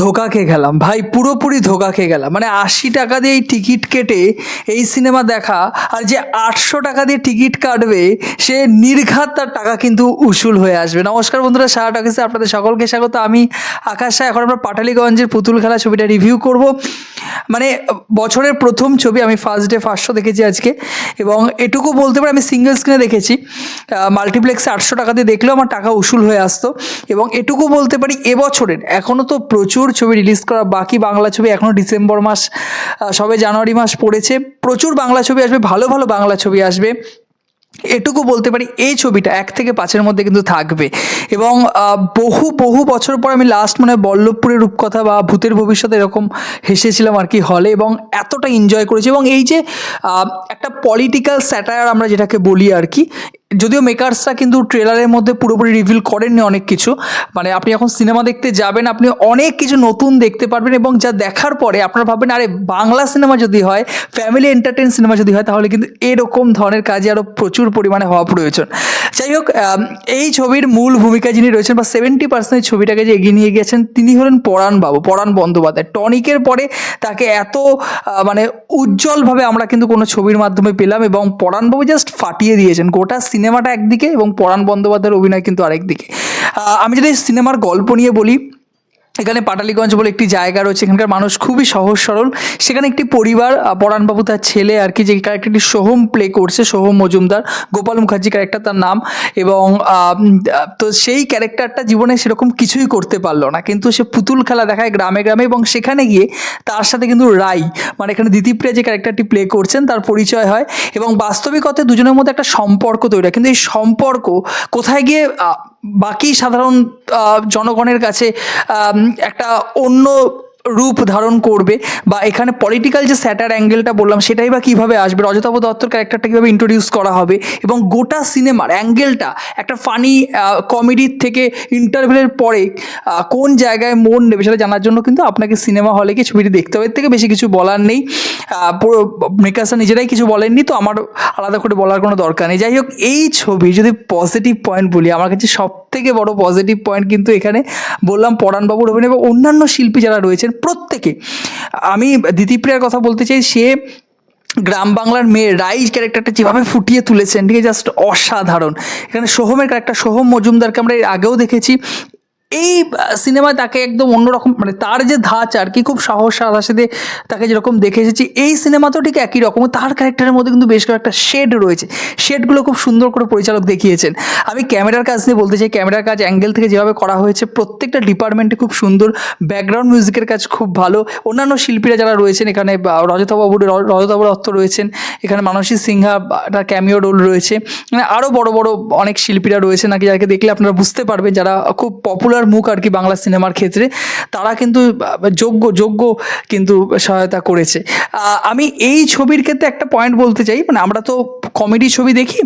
ধোকা খেয়ে গেলাম। ভাই, পুরোপুরি ধোকা খেয়ে গেলাম। মানে আশি টাকা দিয়ে এই টিকিট কেটে এই সিনেমা দেখা আর যে আটশো টাকা দিয়ে টিকিট কাটবে, সে নির্ঘাত তার টাকা কিন্তু উসুল হয়ে আসবে। নমস্কার বন্ধুরা সারা টাকিসে আপনাদের সকলকে স্বাগত। আমি আকাশ। এখন আমরা পাটালিগঞ্জের পুতুল খেলা ছবিটা রিভিউ করব। মানে বছরের প্রথম ছবি, আমি ফার্স্ট ডে ফার্স্ট দেখেছি আজকে এবং এটুকু বলতে পারি, আমি সিঙ্গেল স্ক্রিনে দেখেছি। মাল্টিপ্লেক্সে আটশো টাকা দিয়ে দেখলেও আমার টাকা উসুল হয়ে আসতো এবং এটুকু বলতে পারি, এবছরের এখনও তো প্রচুর ছবি রিলিজ করা, বাকি বাংলা ছবি এখনও ডিসেম্বর মাস সবে জানুয়ারি মাস পড়েছে। প্রচুর বাংলা ছবি আসবে, ভালো ভালো বাংলা ছবি আসবে। এটুকু বলতে পারি, এই ছবিটা এক থেকে পাঁচের মধ্যে কিন্তু থাকবে। এবং বহু বহু বছর পর আমি লাস্ট মানে বল্লভপুরের রূপকথা বা ভূতের ভবিষ্যতে এরকম হেসেছিলাম আর কি হলে এবং এতটা এনজয় করেছি। এবং এই যে একটা পলিটিক্যাল স্যাটায়ার আমরা যেটাকে বলি আর কি যদিও মেকার্সরা কিন্তু ট্রেলারের মধ্যে পুরোপুরি রিভিল করেননি অনেক কিছু। মানে আপনি যখন সিনেমা দেখতে যাবেন, আপনি অনেক কিছু নতুন দেখতে পারবেন এবং যা দেখার পরে আপনারা ভাববেন, আরে, বাংলা সিনেমা যদি হয় ফ্যামিলি এন্টারটেন সিনেমা যদি হয়, তাহলে কিন্তু এরকম ধরনের কাজে আরও প্রচুর পরিমাণে হওয়া প্রয়োজন। যাই হোক এই ছবির মূল ভূমিকা যিনি রয়েছেন বা সেভেন্টি পার্সেন্ট ছবিটাকে যে এগিয়ে নিয়ে গেছেন তিনি হলেন পরাণ বাবু, পরাণ বন্দ্যোপাধ্যায়। টনিকের পরে তাকে এত মানে উজ্জ্বলভাবে আমরা কিন্তু কোনো ছবির মাধ্যমে পেলাম এবং পরাণবাবু জাস্ট ফাটিয়ে দিয়েছেন। গোটা সিনেমাটা একদিকে এবং পরাণ বন্দ্যোপাধ্যায়ের অভিনয় কিন্তু আরেকদিকে। আমি যদি সিনেমার গল্প নিয়ে বলি এখানে পাটালিগঞ্জ বলে একটি জায়গা রয়েছে, এখানকার মানুষ খুবই সহজ সরল। সেখানে একটি পরিবার পরাণবাবু তার ছেলে আর কি, যে ক্যারেক্টারটি সোহম প্লে করছে, সোহম মজুমদার, গোপাল মুখার্জি ক্যারেক্টার তার নাম। এবং তো সেই ক্যারেক্টারটা জীবনে সেরকম কিছুই করতে পারল না। কিন্তু সে পুতুল খেলা দেখায় গ্রামে গ্রামে এবং সেখানে গিয়ে তার সাথে কিন্তু রাই মানে এখানে দিতিপ্রিয়া যে ক্যারেক্টারটি প্লে করছেন তার পরিচয় হয়। এবং বাস্তবিকতে দুজনের মধ্যে একটা সম্পর্ক তৈরি হয়। কিন্তু এই সম্পর্ক কোথায় গিয়ে বাকি সাধারণ জনগণের কাছে একটা অন্য রূপ ধারণ করবে বা এখানে পলিটিক্যাল যে স্যাটার অ্যাঙ্গেলটা বললাম, সেটাই বা কীভাবে আসবে? রজতাভ দত্তর ক্যারেক্টারটা কীভাবে ইন্ট্রোডিউস করা হবে? এবং গোটা সিনেমার অ্যাঙ্গেলটা একটা ফানি কমেডির থেকে ইন্টারভেলের পরে কোন জায়গায় মন নেবে সেটা জানার জন্য কিন্তু আপনাকে সিনেমা হলে গিয়ে ছবিটি দেখতে হবে। এর থেকে বেশি কিছু বলার নেই। মেকার্সরা নিজেরাই কিছু বলেননি, তো আমার আলাদা করে বলার কোনো দরকার নেই। যাই হোক, এই ছবি যদি পজিটিভ পয়েন্ট বলি, আমার কাছে সব থেকে বড় পজিটিভ পয়েন্ট কিন্তু এখানে বললাম পরাণবাবুর অভিনয় এবং অন্যান্য শিল্পী যারা রয়েছেন, প্রত্যেকে। আমি দিতিপ্রিয়ার কথা বলতে চাই, সে গ্রাম বাংলার মেয়ে রাইজ ক্যারেক্টারটা যেভাবে ফুটিয়ে তুলেছেন, ঠিক আছে? জাস্ট অসাধারণ। এখানে সোহমের ক্যারেক্টার সোহম মজুমদারকে আমরা এর আগেও দেখেছি। এই সিনেমায় তাকে একদম অন্যরকম মানে তার যে ধাঁচ আর কি, খুব সাহস সাদার সাথে তাকে যেরকম দেখে এসেছি, এই সিনেমাতেও ঠিক একই রকম। তার ক্যারেক্টারের মধ্যে কিন্তু বেশ কয়েকটা শেড রয়েছে। শেডগুলো খুব সুন্দর করে পরিচালক দেখিয়েছেন। আমি ক্যামেরার কাজ নিয়ে বলতে চাই ক্যামেরার কাজ অ্যাঙ্গেল থেকে যেভাবে করা হয়েছে, প্রত্যেকটা ডিপার্টমেন্টে খুব সুন্দর। ব্যাকগ্রাউন্ড মিউজিকের কাজ খুব ভালো। অন্যান্য শিল্পীরা যারা রয়েছেন, এখানে রজতাবাবু রজতাবু দত্ত রয়েছেন। এখানে মানসী সিংহা একটা ক্যামিও রোল রয়েছে। মানে আরও বড় বড় অনেক শিল্পীরা রয়েছে নাকি যাকে দেখলে আপনারা বুঝতে পারবেন, যারা খুব পপুলার মুখ আর কি বাংলা সিনেমার ক্ষেত্রে, তারা কিন্তু যোগ্য যোগ্য কিন্তু সহায়তা করেছে। আমি এই ছবির ক্ষেত্রে একটা পয়েন্ট বলতে চাই মানে আমরা তো কমেডি ছবি দেখি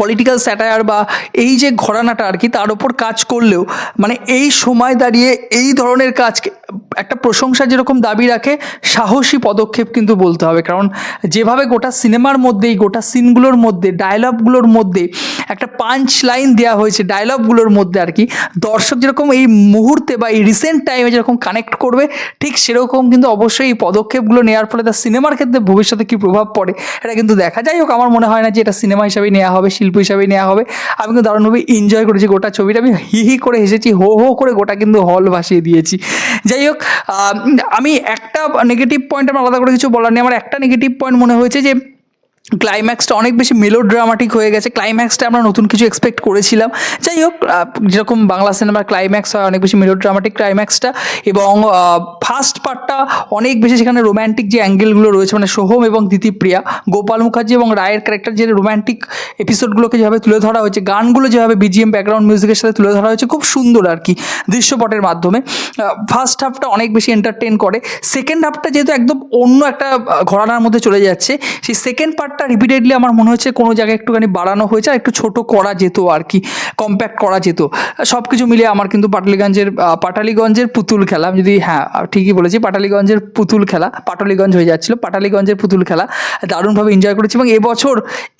পলিটিক্যাল স্যাটায়ার বা এই যে ঘরানাটা আর কি, তার ওপর কাজ করলেও মানে এই সময় দাঁড়িয়ে এই ধরনের কাজকে একটা প্রশংসা যেরকম দাবি রাখে, সাহসী পদক্ষেপ কিন্তু বলতে হবে। কারণ যেভাবে গোটা সিনেমার মধ্যে এই গোটা সিনগুলোর মধ্যে ডায়লগগুলোর মধ্যে একটা পাঞ্চ লাইন দেওয়া হয়েছে ডায়লগগুলোর মধ্যে আর কি, দর্শক যেরকম এই মুহূর্তে বা এই রিসেন্ট টাইমে যেরকম কানেক্ট করবে, ঠিক সেরকম কিন্তু অবশ্যই এই পদক্ষেপগুলো নেওয়ার ফলে তার সিনেমার ক্ষেত্রে ভবিষ্যতে কী প্রভাব পড়ে, এটা কিন্তু দেখা যাই হোক। আমার মনে হয় না যে এটা সিনেমা হিসাবে নেওয়া হবে, শিল্প হিসাবেই নেওয়া হবে। আমি কিন্তু দারুণভাবে এনজয় করেছি গোটা ছবিটা। আমি হি হি করে হেসেছি, হো হো করে গোটা কিন্তু হল ভাসিয়ে দিয়েছি। যাই হোক আমি একটা নেগেটিভ পয়েন্ট আমার আলাদা করে কিছু বলার নেই। আমার একটা নেগেটিভ পয়েন্ট মনে হয়েছে যে ক্লাইম্যাক্সটা অনেক বেশি মেলো ড্রামাটিক হয়ে গেছে। ক্লাইম্যাক্সটা আমরা নতুন কিছু এক্সপেক্ট করেছিলাম। যাই হোক যেরকম বাংলা সিনেমার ক্লাইম্যাক্স হয়, অনেক বেশি মেলো ড্রামাটিক ক্লাইম্যাক্সটা এবং ফার্স্ট পার্টটা অনেক বেশি সেখানে রোম্যান্টিক যে অ্যাঙ্গেলগুলো রয়েছে মানে সোহম এবং দিতিপ্রিয়া, গোপাল মুখার্জি এবং রায়ের ক্যারেক্টার যে রোম্যান্টিক এপিসোডগুলোকে যেভাবে তুলে ধরা হয়েছে, গানগুলো যেভাবে বিজিএম ব্যাকগ্রাউন্ড মিউজিকের সাথে তুলে ধরা হয়েছে, খুব সুন্দর আর কি দৃশ্যপটের মাধ্যমে। ফার্স্ট হাফটা অনেক বেশি এন্টারটেন করে। সেকেন্ড হাফটা যেহেতু একদম অন্য একটা ঘরানার মধ্যে চলে যাচ্ছে, সেই সেকেন্ড পার্টটা ব্যাপারটা রিপিটেডলি আমার মনে হচ্ছে কোনো জায়গায় একটুখানি বাড়ানো হয়েছে আর একটু ছোট করা যেত আর কি কম্প্যাক্ট করা যেত। সব কিছু মিলিয়ে আমার কিন্তু পাটালিগঞ্জের পাটালিগঞ্জের পুতুল খেলা, আমি যদি হ্যাঁ ঠিকই বলেছি, পাটালিগঞ্জের পুতুল খেলা, পাটালিগঞ্জ হয়ে যাচ্ছিল, পাটালিগঞ্জের পুতুল খেলা, দারুণভাবে এনজয় করেছি এবং এবছর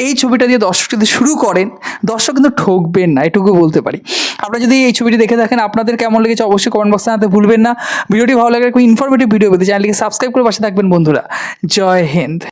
এই ছবিটা দিয়ে দর্শক যদি শুরু করেন, দর্শক কিন্তু ঠকবেন না, এটুকু বলতে পারি। আপনারা যদি এই ছবিটি দেখে থাকেন, আপনাদের কেমন লেগেছে অবশ্যই কমেন্ট বক্সে জানাতে ভুলবেন না। ভিডিওটি ভালো লাগে খুব ইনফরমেটিভ ভিডিও পেতে চ্যানেলটিকে সাবস্ক্রাইব করে পাশে থাকবেন বন্ধুরা। জয় হিন্দ।